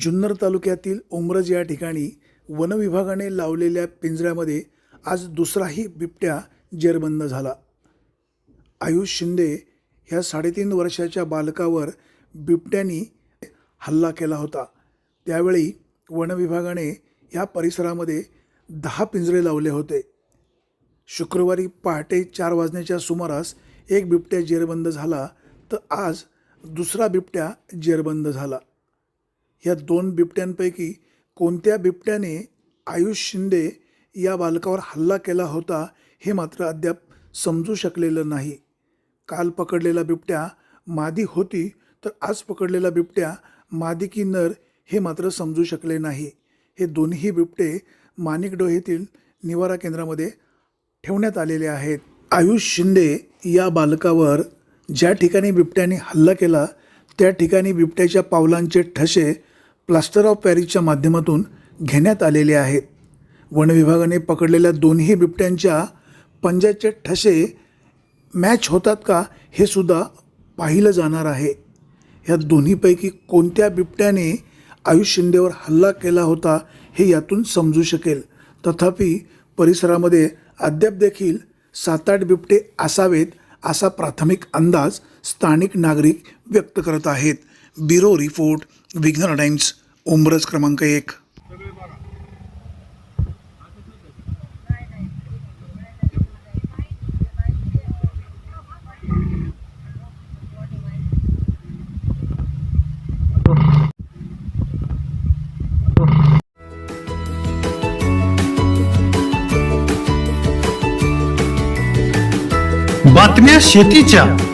जुन्नर तालुक्यातील उमरज या ठिकाणी वनविभागाने लावलेल्या पिंजऱ्यामध्ये आज दुसराही बिबट्या जेरबंद झाला. आयुष शिंदे ह्या साडेतीन वर्षाच्या बालकावर बिबट्यानी हल्ला केला होता. त्यावेळी वनविभागाने या परिसरामध्ये दहा पिंजरे लावले होते. शुक्रवारी पहाटे चार वाजण्याच्या सुमारास एक बिबट्या जेरबंद झाला तर आज दुसरा बिबट्या जेरबंद झाला. या दोन बिबट्यांपैकी कोणत्या बिबट्याने आयुष शिंदे या बालकावर हल्ला केला होता हे मात्र अद्याप समजू शकलेलं नाही. काल पकडलेला बिबट्या मादी होती तर आज पकडलेला बिबट्या मादी की नर हे मात्र समजू शकले नाही. हे दोन्ही बिबटे माणिकडो येथील निवारा केंद्रामध्ये ठेवण्यात आलेले आहेत. आयुष शिंदे या बालकावर ज्या ठिकाणी बिबट्याने हल्ला केला त्या ठिकाणी बिबट्याच्या पावलांचे ठसे प्लास्टर ऑफ पॅरिसच्या माध्यमातून घेण्यात आलेले आहेत. वन विभागाने पकडलेल्या दोन्ही बिबट्यांच्या पंजाचे ठसे मॅच होतात का हे सुद्धा पाहिलं जाणार आहे. या दोन्हीपैकी कोणत्या बिबट्याने आयुष शिंदेवर हल्ला केला होता हे यातून समजू शकेल. तथापि परिसरामध्ये अद्याप देखील सात आठ बिबटे असावेत असा प्राथमिक अंदाज स्थानिक नागरिक व्यक्त करत आहेत. ब्युरो रिपोर्ट विघ्नर टाइम्स उमरज क्रमांक एक. बातम्या शेतीच्या.